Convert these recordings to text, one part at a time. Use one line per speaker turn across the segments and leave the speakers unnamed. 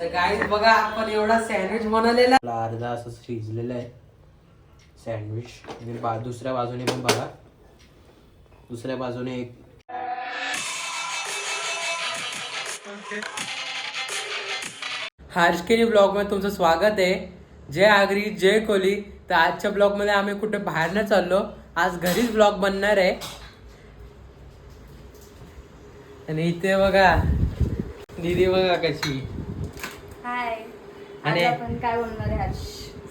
तर गाईज बघा आपण एवढा सँडविच बनवलेला. अर्धा असं शिजलेलं आहे. सँडविच बा दुसऱ्या बाजूने पण बघा. दुसऱ्या बाजूने एक. हार्शकेली ब्लॉगमध्ये तुमचं स्वागत आहे. जय आगरी जय कोहली तर आजच्या ब्लॉगमध्ये आम्ही कुठे बाहेर नाही चाललो आज घरीच ब्लॉग बनणार आहे. आणि इथे बघा दीदी बघा कशी.
हाय
आणि-
आज आपण काय बोलणार आहे? आज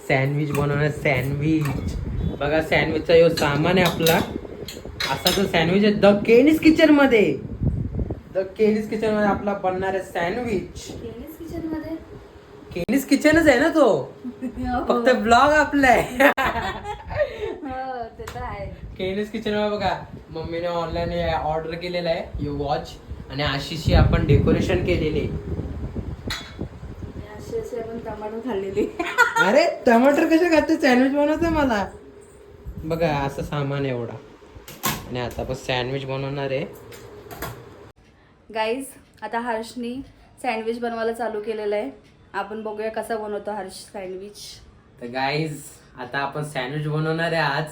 सँडविच बनवणार सँडविच बघा सँडविचचा यो सामान आहे आपला. असा तो सँडविच आहे द केनिस किचनमध्ये. द केनिस किचनमध्ये आपला बनणार आहे सँडविच
केलीस किचनमध्ये?
केनिस किचनच आहे ना तो? फक्त ब्लॉग आपला आहे.
हो
केनिस किचनमध्ये बघा मम्मीने ऑनलाईन ऑर्डर केलेला आहे यो वॉच आणि आशिषची आपण डेकोरेशन केलेली. आहे.
अशी अशी आपण टमाटो खाल्लेली.
अरे टमाटर कसे खाते? सँडविच बनवते मला. बघा असं सामान एवढा. आणि आता आपण सँडविच बनवणार आहे.
गाईज आता हर्षनी सँडविच बनवायला चालू केलेलं आहे. आपण बघूया कसा बनवतो हर्ष सँडविच
तर गाईज आता आपण सँडविच बनवणार आहे आज.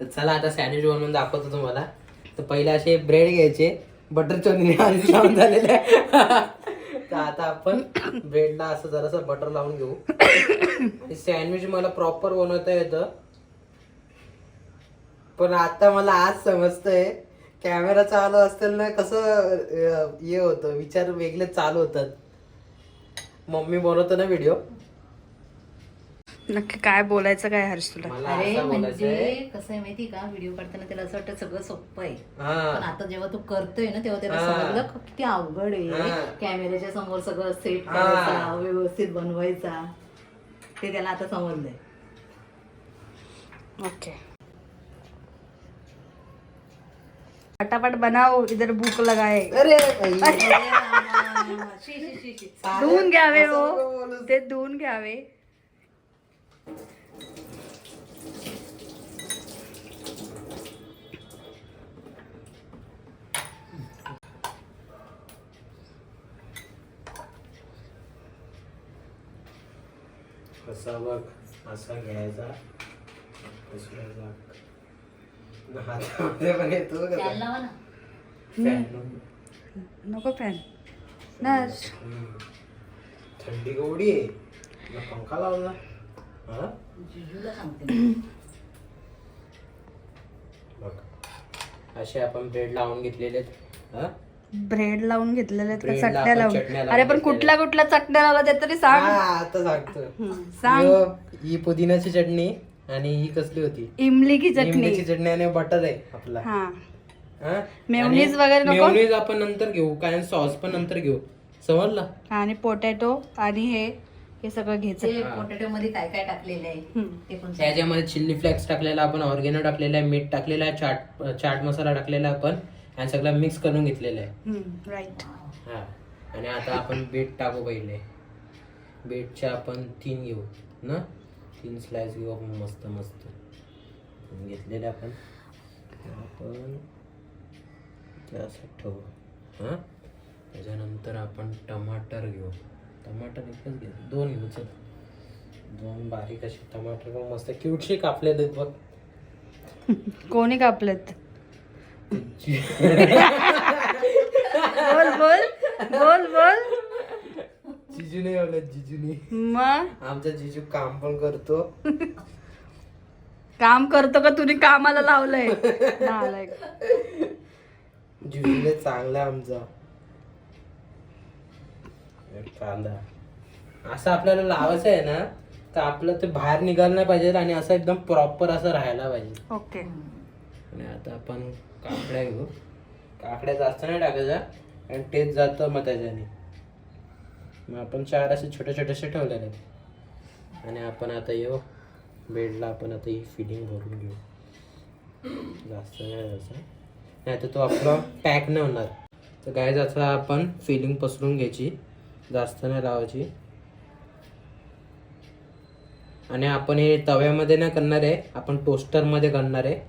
तर चला आता सँडविच बनवून दाखवतो तुम्हाला. तर पहिले असे ब्रेड घ्यायचे. बटर आधी लावून झालेले. तर आता आपण ब्रेडला असं जरासं बटर लावून घेऊ. सँडविच मला प्रॉपर बनवता येतं. पण आता मला आज समजतंय कॅमेरा चालू असतील ना कसं हे होतं विचार वेगळे चालू होतात. मम्मी बनवतो ना व्हिडिओ
नक्की काय बोलायचं काय हर्ष तुला
मला
अरे
असं
म्हणजे कसं आहे माहिती का व्हिडिओ काढताना त्याला असं वाटतं सगळं सोपं आहे पण
हा
आता जेव्हा तू करतोय ना तेव्हा त्याला
हा.
समजलं का किती अवघड आहे
हा.
कॅमेऱ्याच्या समोर सगळं सेट
हा.
करायचा व्यवस्थित बनवायचा ते त्याला आता समजलंय
ओके फटाफट बनाओ इधर भूक लगाए
अरे बाई.
शी, शी, शी, शी.
धुवून घ्यावे हो. ते धुवून घ्यावे
बघ असा घ्यायचा? दुसऱ्याचा हातामध्ये पण येतो का
फॅन लावा ना.
फॅन.
नको फॅन ना.
थंडी केवढी आहे. पंखा लावला?
जिजूला सांगते मी.
बघ असे आपण ब्रेड लावून घेतलेले आहेत. हा
ब्रेड लावून घेतलेले आहेत का?
Bread ला
चटण्या
आपण
लावून?
चटण्या लावून
अरे पण
घेतलेल्या
कुठल्या कुठल्या चटण्या लावल्या ते तरी सांग.
हा, आता सांगतो.
सांग.
यो, ही पुदिनाची चटणी आणि ही कसली होती?
इमली की चटणी.
लिंबूची चटणी आणि बटर आहे आपला.
हा.
हा? आणि
वगैरे नको?
आपण नंतर घेऊ काय सॉस पण नंतर घेऊ. समजलं?
आणि पोटॅटो आणि हे हे सगळं घ्यायचं.
पोटॅटो मध्ये काय काय टाकलेलं आहे. ते पण.
त्याच्यामध्ये चिल्ली फ्लेक्स टाकलेला आपण ऑर्गेनो टाकलेला आहे मीठ टाकलेला आहे चाट चाट मसाला टाकलेला आहे आपण आणि सगळं मिक्स करून घेतलेलं आहे.
हम्म, राईट
हा. आणि आता आपण बीट टाकू पहिले. बीटच्या आपण तीन घेऊ ना? तीन स्लाइस घेऊ आपण मस्त मस्त. घेतलेले आपण. आपण त्यासाठी ठेवू. हां? त्याच्यानंतर आपण टमाटर घेऊ. टमाटर एकच घे दोन घेऊ चल दोन बारीक असे टमाटर पण मस्त क्यूटशी कापलेले आहेत बघ.
कोणी कापलेत? बोल बोल बोल बोल.
जिजूने बोलत जिजूने.
मग?
आमचा जिजू काम पण करतो.
काम करतो का? तुम्ही कामाला लावलंय. नालायक.
जिजूने चांगला आमचा. कांदा. असं आपल्याला लावायचं आहे ना तर आपलं ते बाहेर निघालं नाही पाहिजे आणि असं एकदम प्रॉपर असं राहायला पाहिजे.
ओके.
आणि आता आपण काकड्या घेऊ. काकड्या जास्त नाही टाकायच्या आणि टेस्ट जातं मग त्याच्याने. मग आपण चार असे छोटे छोटेसे ठेवलेले आहेत. आणि आपण आता येऊ. बेडला आपण आता ही फिलिंग भरून घेऊ. जास्त नाही जायचं नाही तर तो आपला पॅक नाही होणार. तर काय जायचं आपण फिलिंग पसरून घ्यायची. जास्त नाही लावायची. आणि आपण हे तव्यामध्ये नाही करणार आहे आपण टोस्टरमध्ये करणार आहे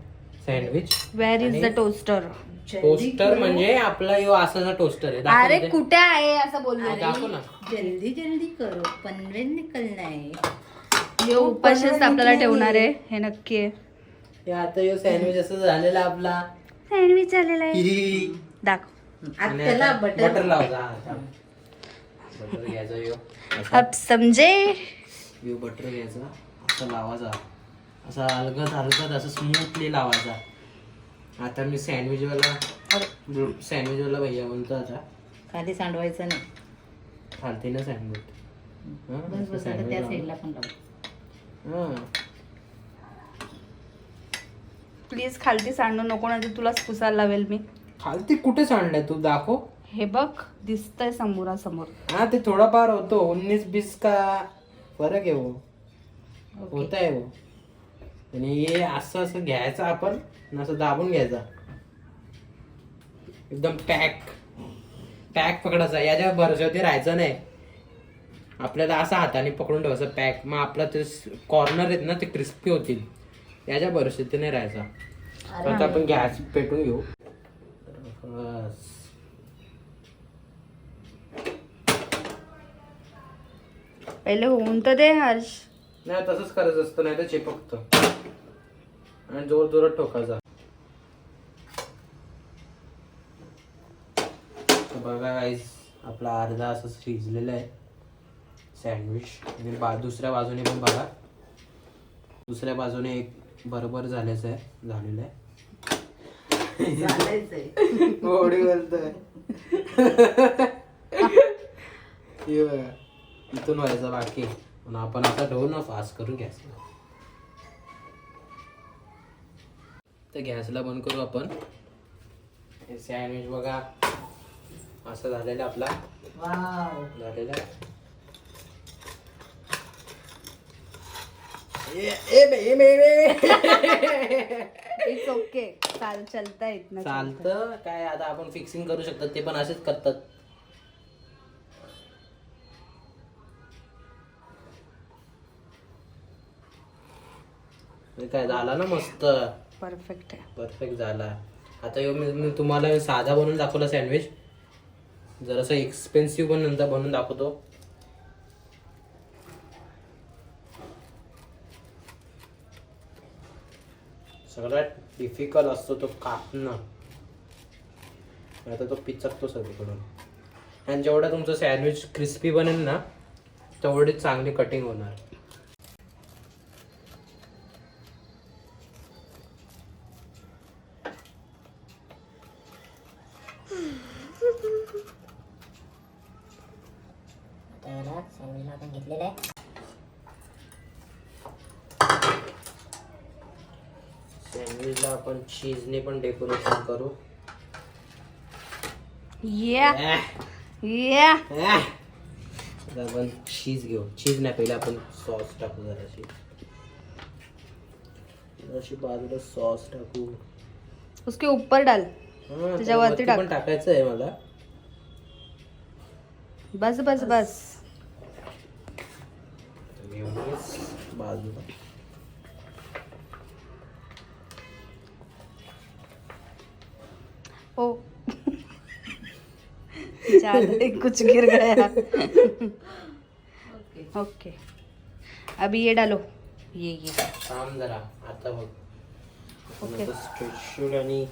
sandwich.
Where is the toaster
toaster म्हणजे आपला यो असा टोस्टर आहे. दाखव
अरे
ते.
कुठे आहे असं बोललो
हा, दाखव ना.
जल्दी जल्दी करो. पनवेल निकलना है
यो उपाशीच आपल्याला ठेवणार आहे. हे नक्की आहे.
हे आता यो सँडविच असं झालेला आपला.
सँडविच झालेला आहे. दाखव.
आता
आणि
त्याला बटर
बटर थांब. बटर घ्यायचा यो.
अब समजे
यो बटर घ्यायचा. असा लावायचा. असा अलगद अलगद असं स्मूथली लावायचा. आता मी सँडविचवाला सँडविचवाला भैया म्हणतो आता.
खाली सांडवायचं नाही.
चालते ना सँडविच
त्या. साईडला पण लाव.
प्लीज खालती सांडू नको ना तुला पुसायला लावेल मी.
खालती कुठे सांडलाय तू? दाखव.
हे बघ दिसतंय समोरासमोर.
हा ते थोडाफार होतो. उन्नीस बीस का फरक आहे वो
ओके.
होत आहे वो आणि हे असं असं घ्यायचं आपण आणि असं दाबून घ्यायचा. एकदम पॅक. पॅक पकडायचा. याच्या भरोशावरती राहायचं नाही. आपल्याला असं हाताने पकडून ठेवायचं पॅक. मग आपला ते कॉर्नर आहेत ना ते क्रिस्पी होतील. याच्या भरोशावरती नाही राहायचा. आता आपण गॅस पेटून घेऊ. बस.
पहिले होऊन तर दे हर्ष.
नाही तसंच करायचं असतं नाही तर चिपकतं. आणि जोर जोरात ठोकायचा बघा गाईस आपला अर्धा असं शिजलेलं आहे. सँडविच आणि बा दुसऱ्या बाजूने पण बघा. दुसऱ्या बाजूने एक बरोबर झाल्याचं आहे झालेलं आहे. गोडी बोलतोय हे बघा. इथून व्हायचं बाकी. पण आपण आता ठेवू ना फास्ट करून गॅसला. तर गॅसला बंद करू आपण. हे सँडविच बघा. असं झालेलं आपला.
वाव
झालेला.
इट्स ओके चाल चलता येत ना
चालतं. काय आता आपण फिक्सिंग करू शकतात ते पण असेच करतात. हे काय झाला ना मस्त.
परफेक्ट आहे.
परफेक्ट झाला. आता ह्यो मी मी तुम्हाला साधा बनवून दाखवला सँडविच जरासं एक्सपेन्सिव्ह पण नंतर बनवून दाखवतो. सगळ्यात डिफिकल्ट असतो तो कापणं. आता तो पिचकतो सगळीकडून. आणि जेवढा तुमचं सँडविच क्रिस्पी बनेल ना तेवढी चांगली कटिंग होणार
त्याला सँडविचला आपण घेतलेलं आहे
सँडविचला आपण चीजने पण डेकोरेशन करू.
या या
आता आपण चीज घेऊ. चीज नाही पहिले आपण सॉस टाकू जराशी. जराशी बाजूला सॉस टाकू.
उसके ऊपर डाल.
हा,
त्याच्यावरती टाक.
पण टाकायचं आहे मला.
बस बस बस.
घेऊनच बाजूला.
ओ. कुछ गिर गया ओके. अभी ये डालो. ये ये.
थांब जरा. आता बघ.
ओके.
स्ट्रेचूड आणि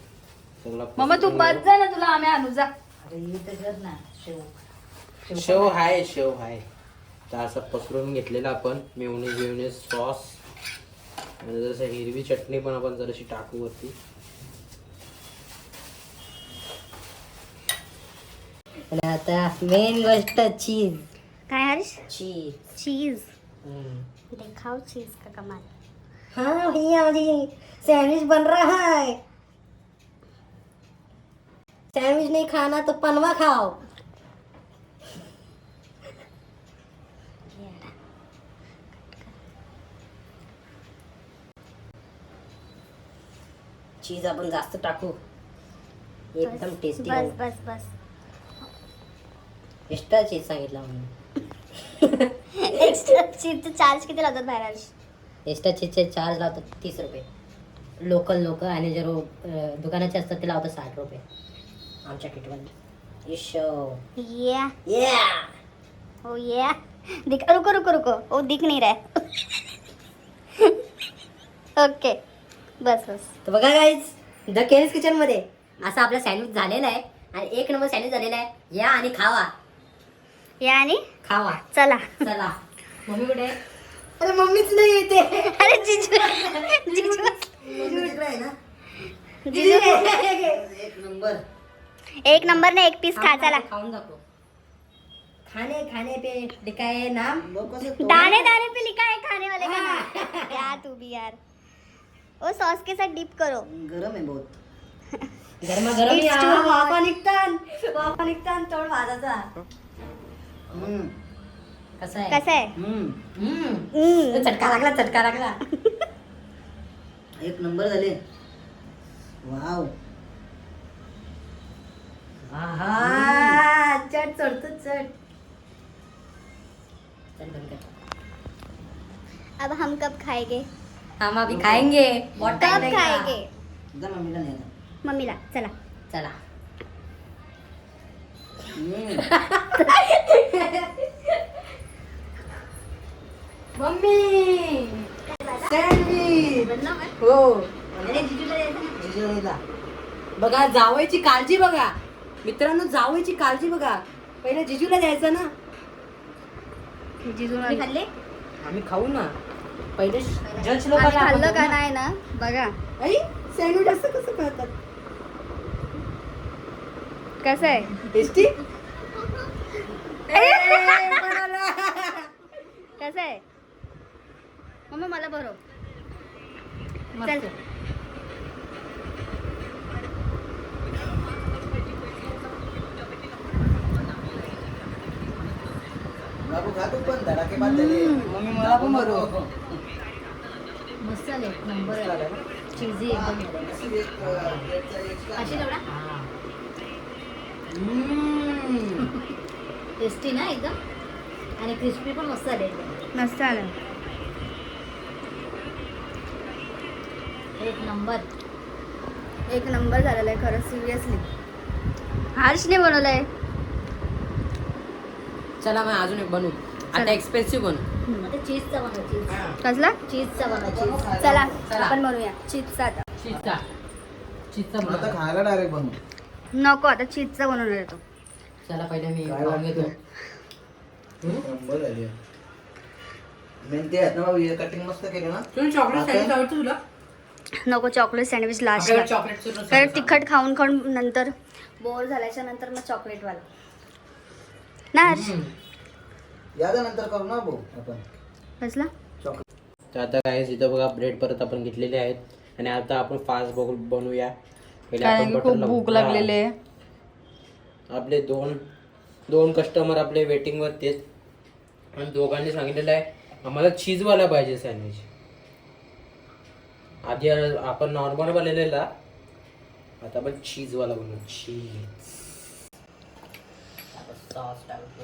सगळा
मम्मा तू बस जा ना तुला. आम्ही आणू. जा.
अरे तर कर ना शेव.
शेव हाय शेव हाय. तर असं पसरून घेतलेलं आपण. मेवणीज बिवणीज सॉस. आणि जसं हिरवी चटणी पण आपण जराशी टाकू वरती.
आणि आता मेन गोष्ट चीज़
काय हर्ष
चीज़
चीज़ दिखाओ चीज़ का कमाल।
हाँ भैया जी सैंडविच बन रहा है। सैंडविच नहीं खाना तो पनवा खाओ। चीज़ आपण जास्त टाकू। एकदम टेस्टी
बस बस बस।
एक्स्ट्रा चीज सांगितलं म्हणून.
एक्स्ट्रा चीजचे चार्ज किती लावतात हर्ष
एक्स्ट्रा चीजचे चार्ज लावतात तीस रुपये. लोकल लोक आणि जर अं, दुकानाचे असतात ते लावतात साठ रुपये. आमच्या किटमध्ये. इश
या
या
ओ या दिख रुको रुको रुको. ओ दिख नहीं रहा है. ओके बस बस.
तर बघा गाईज द केन्स किचनमध्ये असं आपलं सँडविच झालेलं आहे. आणि एक नंबर सँडविच झालेला आहे. या आणि खावा.
या आणि
खावा.
चला.
चला. मम्मी कुठे आहे? अरे मम्मीच नाही येते.
अरे जिजू जिजू जिजू
एक नंबर.
एक नंबर ने एक पीस खा चला.
खाऊन दाखव. खाने खाने पे लिखा है नाम
दाने दाने पे लिखा है खाने वाले का? नाम क्या तू भी यार. ओ सॉस के साथ डिप करो.
गरम आहे बहुत.
गरमा गरम
It's
या.
too hot.
वाफा निघतान. वाफा निघतान तोड
हम्म,
कसं आहे?
कसं आहे?
हम्म.
हम्म.
हम्म.
चटका लागला चटका लागला.
एक नंबर झाले. वाव.
आहा चट चढतो चट. चल बंद कर.
अब हम कब खाएंगे?
हम अभी खाएंगे. बहुत टाइम
कब
लगेगा.
खाएंगे?
जा मम्मीला नाही आता.
मम्मीला चला।
चला. मम्मी.
सँडविच हो. जिजूला. बघा जावयाची काळजी बघा. मित्रांनो जावयाची काळजी बघा. पहिले जिजूला द्यायचं ना.
जिजू
तुम्ही खाल्ले?
आम्ही खाऊ ना. पहिले जज लोकांना
खाल्लं का. नाही ना? बघा.
आई सँडविच असं कसं करतात?
कसं आहे?
टेस्टी?
कसं आहे? मम्मा मला बरोबर
चल.
बाबू खातो पण धडाकेबाज झाले
मम्मी मला पण बरोबर
मस्त आले नंबर चीजी एकदम. अशी तेवढा? टेस्टी ना एकदम? आणि क्रिस्पी पण मस्त आले
मस्त आलं.
एक नंबर
एक नंबर झालेला आहे खरं सिरियसली हर्षने बनवलंय.
चला मग अजून एक बनवू. आता. एक्सपेन्सिव्ह बनवू.
आता चीजचा बनव चीज
कसला?
चीजचा बनव चीज
चला.
चला.
आपण बनवूया. चीजचा आता.
चीजचा चीजचा
आता
बनवू.
खायला डायरेक्ट बनव.
नको आता चीजचा बनवणार आहे तो
चला पहिले मी
काय
खाऊन घेतो.
नंबर झाले. मेन ते आहेत ना बाबू हे कटिंग मस्त केलं ना?
तुला चॉकलेट? सँडविच आवडतं तुला?
नको चॉकलेट सँडविच लास्ट कारण तिखट खाऊन खाऊन नंतर बोर झाल्याच्यानंतर मग चॉकलेट वाला ना हर्ष?
नंतर करू ना भाऊ आपण.
कसला?
तर आता काय इथं बघा ब्रेड परत आपण घेतलेले आहेत. आणि आता आपण फास्ट बघू बनवूया.
कारण की खूप. भूक लागलेली आहे.
आपले दोन दोन कस्टमर आपले वेटिंग वरती आहेत आणि दोघांनी सांगितलेलं आहे आम्हाला चीजवाला पाहिजे सँडविच आधी आपण नॉर्मल बनवलेला. आता आपण चीजवाला बनवू. चीज सॉस टाकतो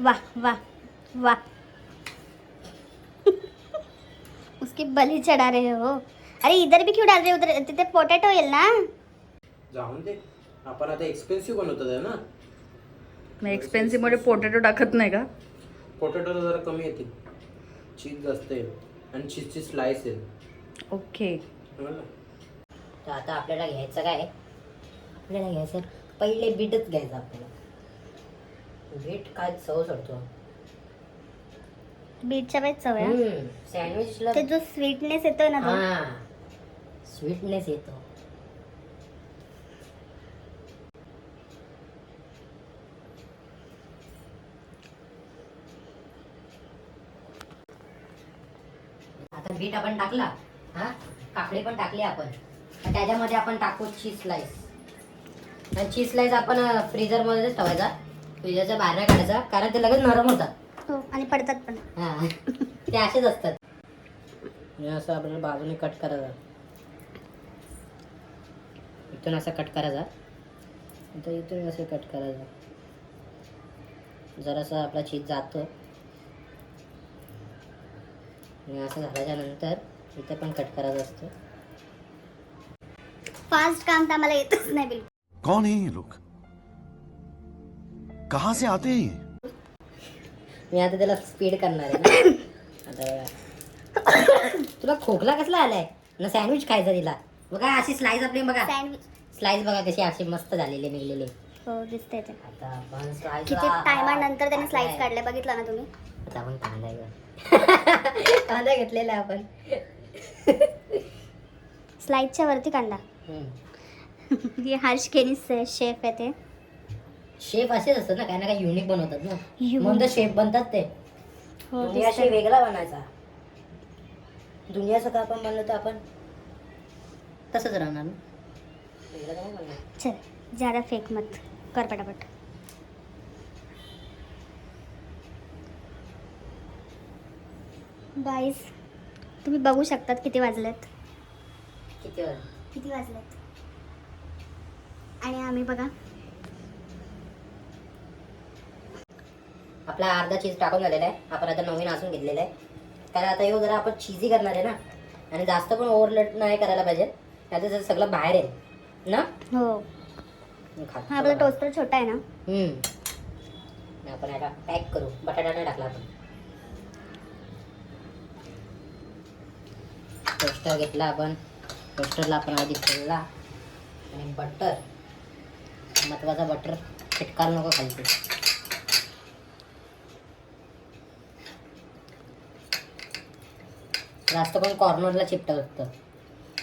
वाह वाह वाह उसकी बलि चढ़ा रहे हो. अरे इधर भी क्यों डाल रहे हो? उधर तिथे पोटॅटो येईल ना?
जाऊन दे. आपण आता एक्सपेन्सिव्ह बनवतात आहे ना.
मग एक्सपेन्सिव्हमध्ये पोटॅटो टाकत नाही का?
पोटॅटो जरा कमी येतील चीज जास्त येईल आणि चीजची स्लाइस येईल
ओके?
तर आता आपल्याला घ्यायचं काय? आपल्याला घ्यायचं पहिले बीटच घ्यायचं आपल्याला. बीट काय चव चढतो.
बीटच्या बाईत चव आहे
सँडविचला
ते जो स्वीटनेस येतोय ना तो.
हा स्वीटनेस येतो. आता बीट आपण टाकला हा? काकडी पण टाकली आपण. त्याच्यामध्ये आपण टाकू चीज स्लाइस आणि चीज स्लाइस आपण फ्रीजर मध्येच ठेवायचा. फ्रीजरच्या बाहेर नाही काढायचा कारण ते लगेच नरम होतात.
हो आणि पडतात पण.
हा. ते असेच असतात. असं आपल्याला बाजूने कट करायचा. इथून असं कट करायचा. नंतर इथून असं कट करायचं. जरासा आपला चीज जातो. आणि असं झाल्याच्यानंतर इथे पण कट करायचं असतं.
फास्ट काम तर आम्हाला येतच नाही बिलकुल.
कौन है ये लोग? कहां से आते हैं ये?
मी आता त्याला स्पीड करणार आहे ना. आता तुला खोकला कसला आलाय? ना सँडविच खायचा तिला. बघा अशी स्लाइस आपली बघा.
सँडविच
स्लाइस बघा कशी अशी मस्त झालेली निघलेली
हो दिसतंय ते.
आता आपण slice-
किती टायमानंतर त्याने स्लाइस
आता
काढले बघितलं ना तुम्ही?
आपण कांदा घेऊ कांदा घेतलेला आहे आपण.
स्लाइसच्या वरती कांदा.
हम्म.
हे हर्ष केनीस शेफ आहे ते.
शेप असेच असतात ना काही ना काही युनिक बनवतात ना.
Unique.
म्हणून तर शेप बनतात ते.
हो
दुनियाशी वेगळा बनायचा. दुनियाचं का आपण बनलं तर आपण तसंच राहणार ना. वेगळं काय बनणार.
चल ज्यादा फेक मत कर पटापट. गाईस तुम्ही बघू शकतात किती वाजलेत.
किती वेळ
किती वाजलेत? आणि आम्ही बघा.
आपला अर्धा चीज टाकून झालेला आहे. आपण आता नवीन असून घेतलेला आहे. कारण आता येऊ जरा आपण चीजी करणार आहे ना. आणि जास्त पण ओव्हरलोड नाही करायला पाहिजे. जर सगळं बाहेर आहे. ना?
हो. हा आपला. टोस्टर छोटा आहे ना?
आपण आता पॅक करू. बटाटा नाही टाकला आपण. टोस्टर घेतला आपण. टोस्टरला आपण आधी खोलला. आणि बटर महत्त्वाचा बटर चिटकायला नको खालते जास्त पण कॉर्नरला चिपटत असतं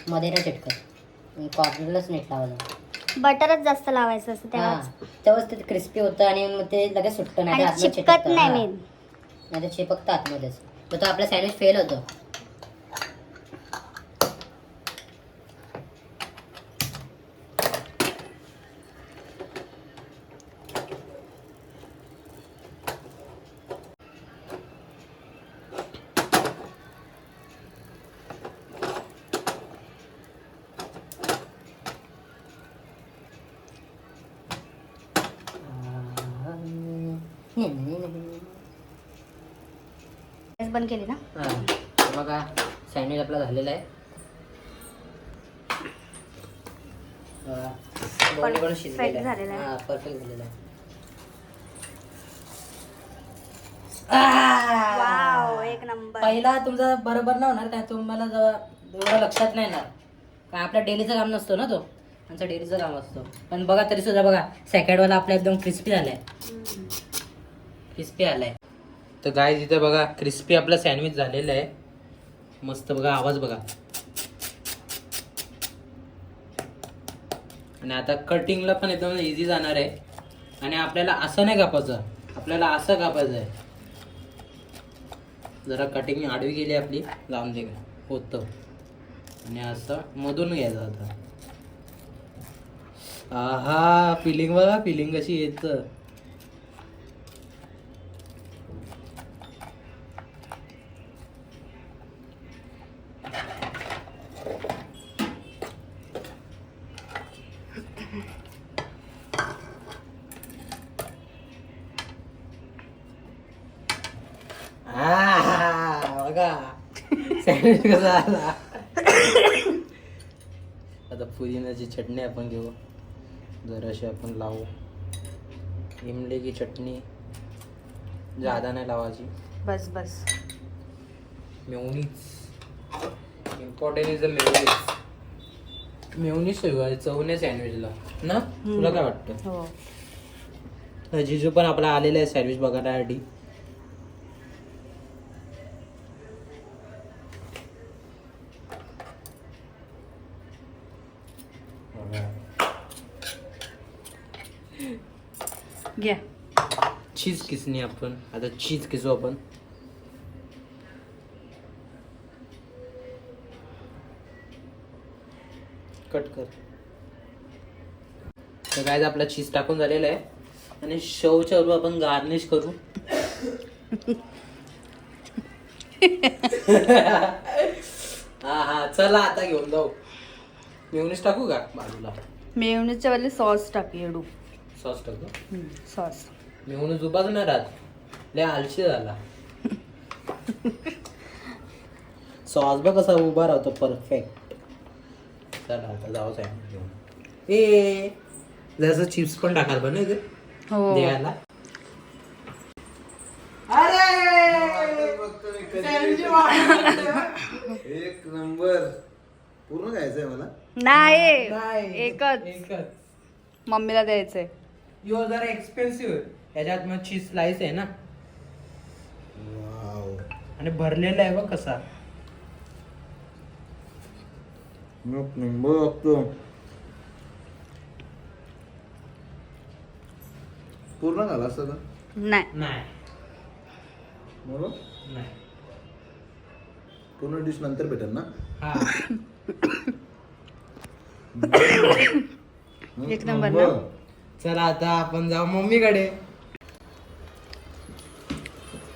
मध्ये नाही चिटकत कॉर्नरलाच नीट लावायचं
बटरच जास्त लावायचं असतं तेव्हाच.
तेव्हाच ते क्रिस्पी होतं आणि मग ते लगेच सुटतं नाही
आणि
आतमध्ये
चिपकत
चिटकतं.
नाही
हा. नाही तर चिपकतं आतमध्येच. तो आपला सँडविच फेल होतो.
बंद केली ना?
हा. बघा सँडविच आपला झालेला आहे. बघा. दोन्ही पण शिजलेलं
झालेला आहे.
हा परफेक्ट झालेला आहे. आह!
वाव एक नंबर.
पहिला तुमचा बरोबर नाही होणार काय तुम्हाला एवढं लक्षात नाही येणार. काय आपल्या डेलीचं काम नसतो ना तो? आमचं डेलीचं काम असतो. पण बघा तरी सुद्धा बघा सेकंड वाला आपला एकदम क्रिस्पी झालाय. क्रिस्पी आलाय.
तर गाय इथे बघा क्रिस्पी आपलं सँडविच झालेलं आहे. मस्त बघा आवाज बघा. आणि आता कटिंगला पण एकदम इझी जाणार आहे. आणि आपल्याला असं नाही कापायचं. आपल्याला असं कापायचं आहे. जरा कटिंग आडवी गेली आपली लावून दे. होतं. आणि असं मधून घ्यायचं आता. आहा फिलिंग बघा फिलिंग कशी येतं आह, बघा सँडविच कसा आला आता पुदिन्याची चटणी आपण घेऊ. जराशी आपण लावू. इमली की चटणी जादा नाही लावायची.
बस बस.
मेवनीच important is the mayonnaise mayonnaise शिवाय चवने सँडविचला ना? तुला काय वाटतं?
हो.
जिजू पण आपला आलेला आहे सँडविच बघण्यासाठी
घ्या.
चीज किसणी आपण? आता चीज किसू आपण? कट कर. तर काय आपला चीज टाकून झालेला आहे. आणि शवच्या वर आपण गार्निश करू. हा हा चला आता घेऊन जाऊ. मेवणीच टाकू का बाजूला?
मेयोनीजच्या वाले सॉस टाक
सॉस टाकू.
सॉस.
मेवणीच उभाच नाही राहत लय आलशी झाला. सॉस बघ कसा उभा राहतो परफेक्ट. चला आता जाऊ घेऊन. ए जसं चिप्स पण टाकाल पण नाही
हो.
द्यायला
एक नंबर. पूर्ण खायचंय मला?
नाही. एकच.
एकच.
मम्मीला द्यायचंय.
यो जरा एक्सपेन्सिव्ह ह्याच्यात मग चीज स्लाइस आहे ना.
वाव
आणि भरलेला आहे बघ कसा.
एक नंबर लागतो पूर्ण झाला असतं का
नाही.
नाही.
बरोबर?
नाही.
पूर्ण डिश नंतर भेटेल ना?
हा.
एक नंबर ना?
चला आता आपण जाऊ मम्मीकडे.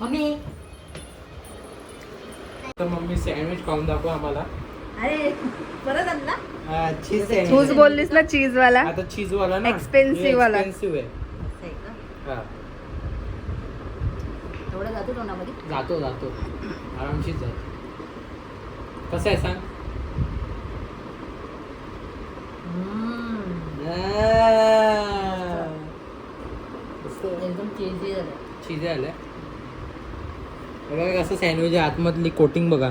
मम्मी.
तर मम्मी सँडविच खाऊन दाखव आम्हाला.
अरे परत आणला
चीज
तूच
सँडविच
बोललीस ना चीज वाला
आता चीज वाला ना?
Expensive वाला.
एक्सपेन्सिव्ह आहे. हा.
जातो तोंडामध्ये?
जातो जातो. आरामशीर जातो. कसं आहे सांग?
चेंजी झालं
चीज आलं बघा कसं सँडविच आतमधली कोटिंग बघा.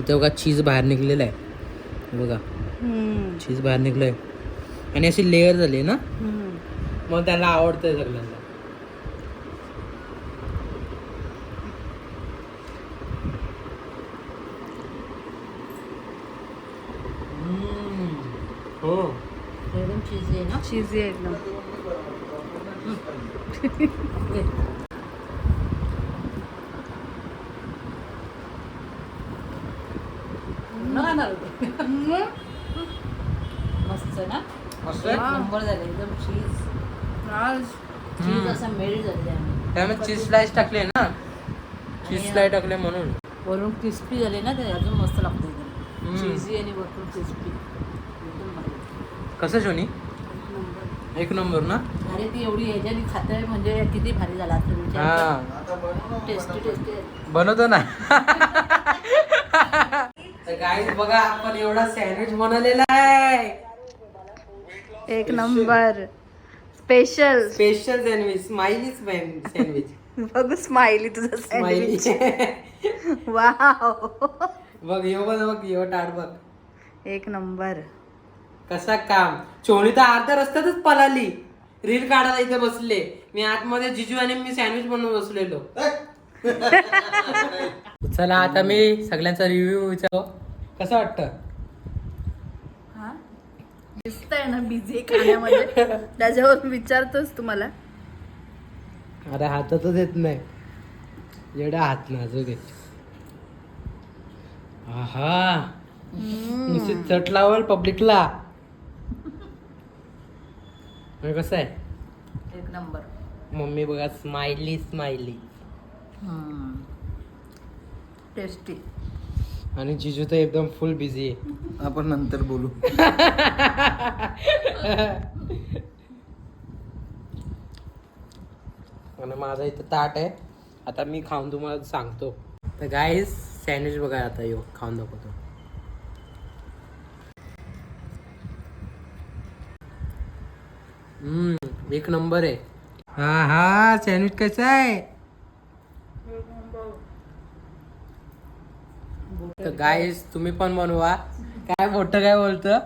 इथं बघा चीज बाहेर निघलेलं आहे. बघा.
हम्म,
चीज बाहेर निघलंय. आणि अशी लेअर झाली ना?
हम्म.
मग त्याला आवडतंय सगळ्यांना. हम्म. हो.
एकदम चीजी आहे ना?
चीजी आहे एकदम.
मस्त ना?
मस्त
नंबर झालं एकदम चीज चीज असं मेल्ट झालं त्यामध्ये.
त्यामुळे चीज स्लाइस टाकले ना? चीज स्लाइस टाकले म्हणून.
वरून क्रिस्पी झाले ना ते अजून मस्त लागतं. एकदम चीजी आणि वरून क्रिस्पी एकदम भारी.
कसं शोनी?
एक नंबर.
ना?
अरे ती एवढी ह्याच्याने खाते म्हणजे किती भारी झाला
हा.
टेस्टी टेस्टी
बनवतो ना. काय बघा आपण एवढा सँडविच बनवलेला आहे.
एक number. Special
special sandwich smiley sandwich
बघ स्माइली तुझं
स्माइली
सँडविच वाव
बघ यो बघ बघ यो टाट बघ.
एक नंबर.
कसा काम? चोणी तर अर्ध्या रस्त्यातच पळाली रील काढायला इथे बसले. मी आतमध्ये जिजू आणि मी सँडविच बनवून बसलेलो. चला आता मी सगळ्यांचा रिव्ह्यू विचारतो. कसं वाटतं?
दिसतंय ना बिझी खाण्यामध्ये. त्याच्यावर विचारतोस तुम्हाला.
अरे हातातच येत नाही. एवढा हात नाजूक आहे. आहा. नुसती चट लावल पब्लिकला कसं आहे?
एक नंबर.
मम्मी बघा स्माइली स्माइली
टेस्टी
आणि जिजू तर एकदम फुल बिझी आहे.
आपण नंतर बोलू.
आणि माझा इथं ताट आहे. आता मी खाऊन तुम्हाला सांगतो. तर गाईस सँडविच बघा आता यो खाऊन दाखवतो. हम्म एक नंबर आहे. हा हा सँडविच कसा आहे? तर गाईस तुम्ही पण बनवा. काय मोठं काय बोलतं?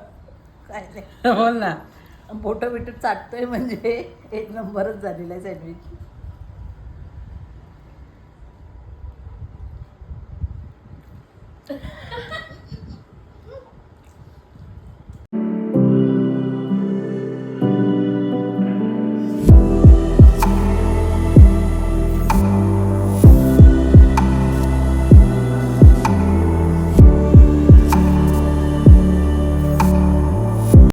काय नाही.
बोल ना.
बोटं बिटं चाटतोय म्हणजे एक नंबरच झालेला आहे सँडविच